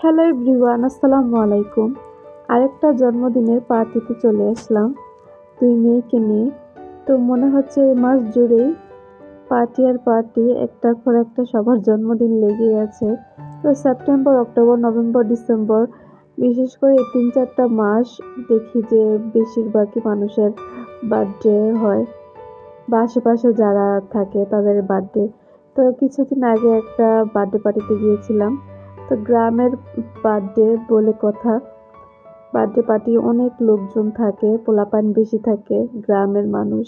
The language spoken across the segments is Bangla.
হ্যালো এভরিওয়ান, আসসালামু আলাইকুম। আরেকটা জন্মদিনের পার্টিতে চলে আসলাম। দুই মেয়েকে নিয়ে। তো মনে হচ্ছে এই মাস জুড়েই পার্টি আর পার্টি, একটার পর একটা সবার জন্মদিন লেগে আছে। তো সেপ্টেম্বর, অক্টোবর, নভেম্বর, ডিসেম্বর, বিশেষ করে তিন চারটা মাস দেখি যে বেশিরভাগই মানুষের বার্থডে হয়। বা আশেপাশে যারা থাকে তাদের বার্থডে। তো কিছুদিন আগে একটা বার্থডে পার্টিতে গিয়েছিলাম। তো গ্রামের বার্থডে বলে কথা। বার্থডে পার্টি অনেক লোকজন থাকে, পোলাপান বেশি থাকে, গ্রামের মানুষ।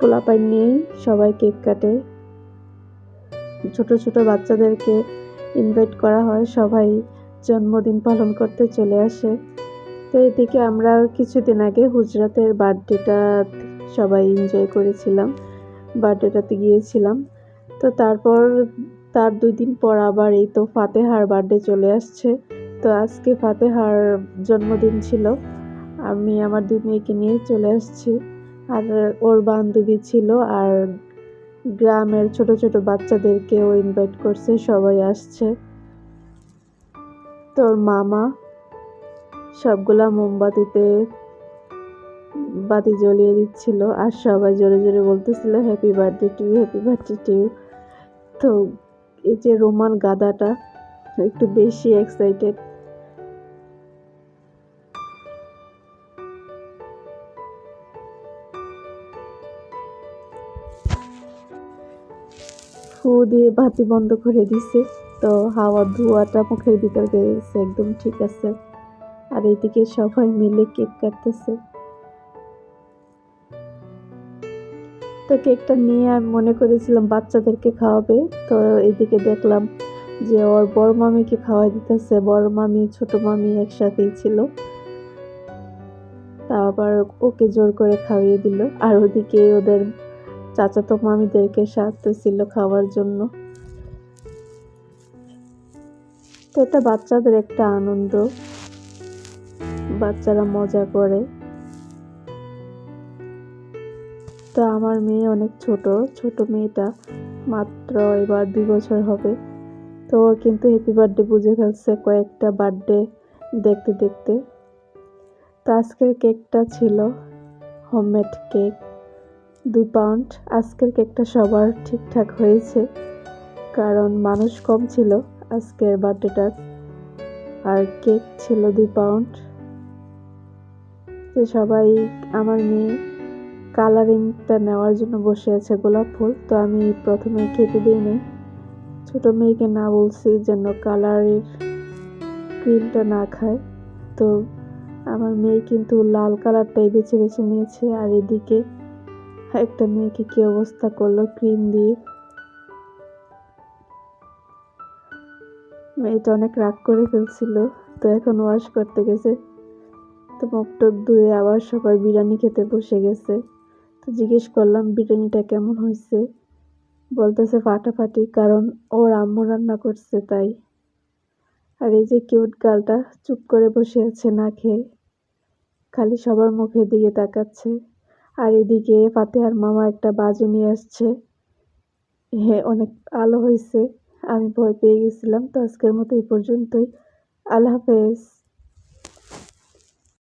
পোলাপান নিয়েই সবাই কেক কাটে। ছোট ছোট বাচ্চাদেরকে ইনভাইট করা হয়, সবাই জন্মদিন পালন করতে চলে আসে। তো এদিকে আমরা কিছুদিন আগে হুজরাতের বার্থডেটা সবাই এনজয় করেছিলাম, বার্থডেটাতে গিয়েছিলাম। তো তারপর তার দুই দিন পর আবার এই তো ফাতেহার বার্থডে চলে আসছে। তো আজকে ফাতেহার জন্মদিন ছিল। আমি আমার দুই মেয়েকে নিয়ে চলে আসছি। আর ওর বান্ধবী ছিল আর গ্রামের ছোট ছোট বাচ্চাদেরকেও ইনভাইট করছে, সবাই আসছে। তোর মামা, সবগুলা মোমবাতিতে বাতি জ্বলিয়ে দিচ্ছিল আর সবাই জোরে জোরে বলতেছিল happy birthday to happy birthday to তো এই যে রোমান গাদাটা, একটু বেশি এক্সাইটেড ফু দিয়ে বাতি বন্ধ করে দিছে, তো হাওয়া ধোয়াটা মুখের ভিতর গেছে, একদম ঠিক আছে। আর এইদিকে সবাই মিলে কেক কাটতেছে। তো কেকটা নিয়ে আমি মনে করেছিলাম বাচ্চাদেরকে খাওয়াবে। তো এদিকে দেখলাম যে ওর বড় মামিকে খাওয়াই দিতেছে। বড় মামি, ছোট মামি একসাথেই ছিল। তা আবার ওকে জোর করে খাইয়ে দিল। আর ওদিকে ওদের চাচাতো মামিদেরকে সাথে ছিল খাওয়ার জন্য। তো এটা বাচ্চাদের একটা আনন্দ। বাচ্চারা মজা করে। তো আমার মেয়ে অনেক ছোট ছোট মেয়েটা মাত্র এবার দুই বছর হবে। তো কিন্তু হ্যাপি বার্থডে বুঝে ফেলছে কয়েকটা বার্থডে দেখতে দেখতে। তো আজকের কেকটা ছিল হোমমেড কেক দুই পাউন্ড আজকের কেকটা সবার ঠিকঠাক হয়েছে, কারণ মানুষ কম ছিল আজকের বার্থডেটার আর কেক ছিল দুই পাউন্ড তো সবাই, আমার মেয়ে কালারিংটা নেওয়ার জন্য বসে আছে গোলাপ ফুল, তো আমি প্রথমে খেতে দিইনি ছোট মেয়েকে না বলছি যেন কালারের ক্রিমটা না খায়। তো আমার মেয়ে কিন্তু লাল কালারটাই বেছে বেছে নিয়েছে, আর এদিকে একটা মেয়েকে কি অবস্থা করল ক্রিম দিয়ে। মেয়েটা অনেক রাগ করে ফেলছিল, তো এখন ওয়াশ করতে গেছে। তো মুখ টুক ধুয়ে আবার সবাই বিরিয়ানি খেতে বসে গেছে। তো জিজ্ঞেস করলাম, বিরিয়ানিটা কেমন হয়েছে? বলতেছে ফাটাফাটি, কারণ ওর আম্মু রান্না করছে তাই। আর এই যে কিউট গালটা চুপ করে বসে আছে না খেয়ে, খালি সবার মুখের দিকে তাকাচ্ছে। আর এদিকে ফাতেহার মামা একটা বাজে নিয়ে আসছে। হ্যাঁ অনেক আলো হয়েছে, আমি ভয় পেয়ে গেছিলাম। তো আজকের মতো এই পর্যন্তই। আল্লাহ হাফেজ।